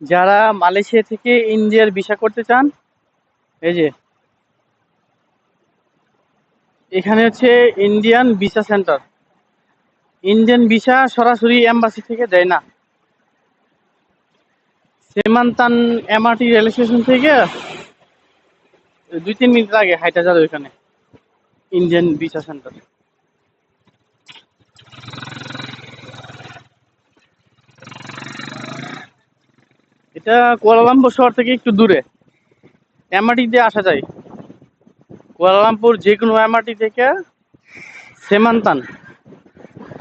যারা মালয়েশিয়া থেকে ইন্ডিয়ার ভিসা করতে চান, এই যে, এখানে হচ্ছে Indian visa centre. Indian visa সরাসরি এম্বাসি থেকে দেয় না। সেমান্তান এমআরটি রেল স্টেশন থেকে দুই তিন মিনিট আগে হাইটা যাবে ওইখানে। Indian visa centre. এটা কুয়ালালামপুর শহর থেকে একটু দূরে। এমআরটি দিয়ে আসা যায়। কুয়ালালামপুর যে কোনো এমআরটি থেকে সেমান্তান।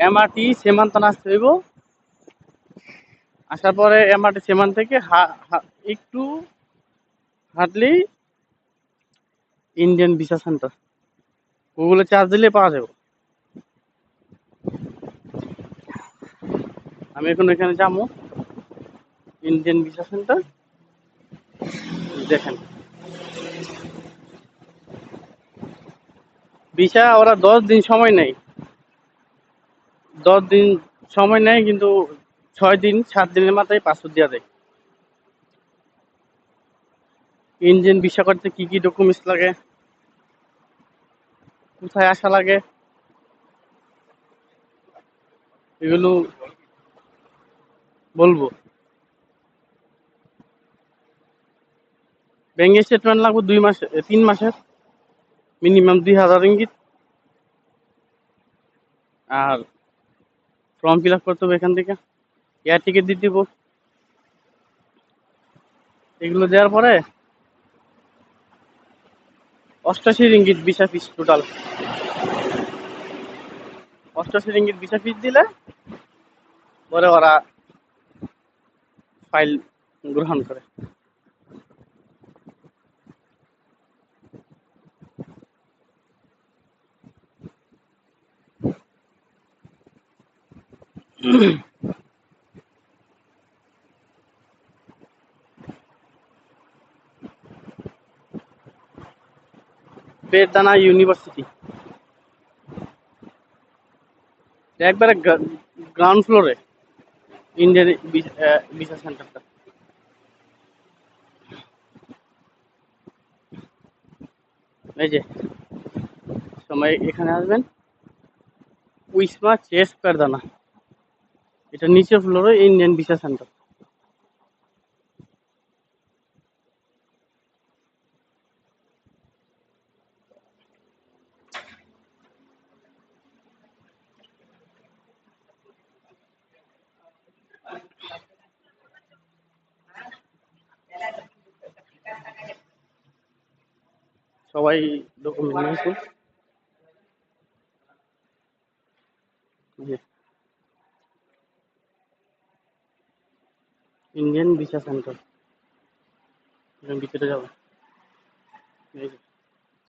এমআরটি সেমান্তান আসতে হইব। আসার পরে এমআরটি সেমান থেকে একটু হাঁটলেই ইন্ডিয়ান ভিসা সেন্টার গুগলে চার্জ দিলে পাওয়া যাবে। আমি এখন এখানে যাব। ইন্ডিয়ান ভিসা সেন্টার দেখেন। ভিসা ওরা দশ দিন সময় নেই দশ দিন সময় নেয়, কিন্তু ছয় দিন, সাত দিনের মাথায় পাসপোর্ট দেওয়া দেয় ইঞ্জিন ভিসা করতে কি কি ডকুমেন্টস লাগে? কোথায় আসা লাগে? এগুলো বলব। ব্যাঙ্ক স্টেটমেন্ট লাগবে দুই মাস তিন মাসের। মিনিমাম দুই হাজার ইঙ্গিত আর ফর্ম ফিল আপ করতে হবে এখান থেকে। এয়ার টিকিট দিয়ে দিব। এগুলো দেওয়ার পরে অষ্টাশি রিঙ্গিত ভিসা ফিস টোটাল অষ্টাশি রিঙ্গিত ভিসা ফিস দিলে পরে ওরা ফাইল গ্রহণ করে। বেদানা ইউনিভার্সিটি একবারে গ্রাউন্ড ফ্লোরে ইন্ডিয়ান ভিসা সেন্টারটা এই যে সময় এখানে আসবেন উইসমা চেস পেরদানা এটা নিচে ফ্লোরে ইন্ডিয়ান ভিসা সেন্টার। সবাই ডকুমেন্ট নিয়েছে ইন্ডিয়ান ভিসা সেন্টার ভিতরে যাব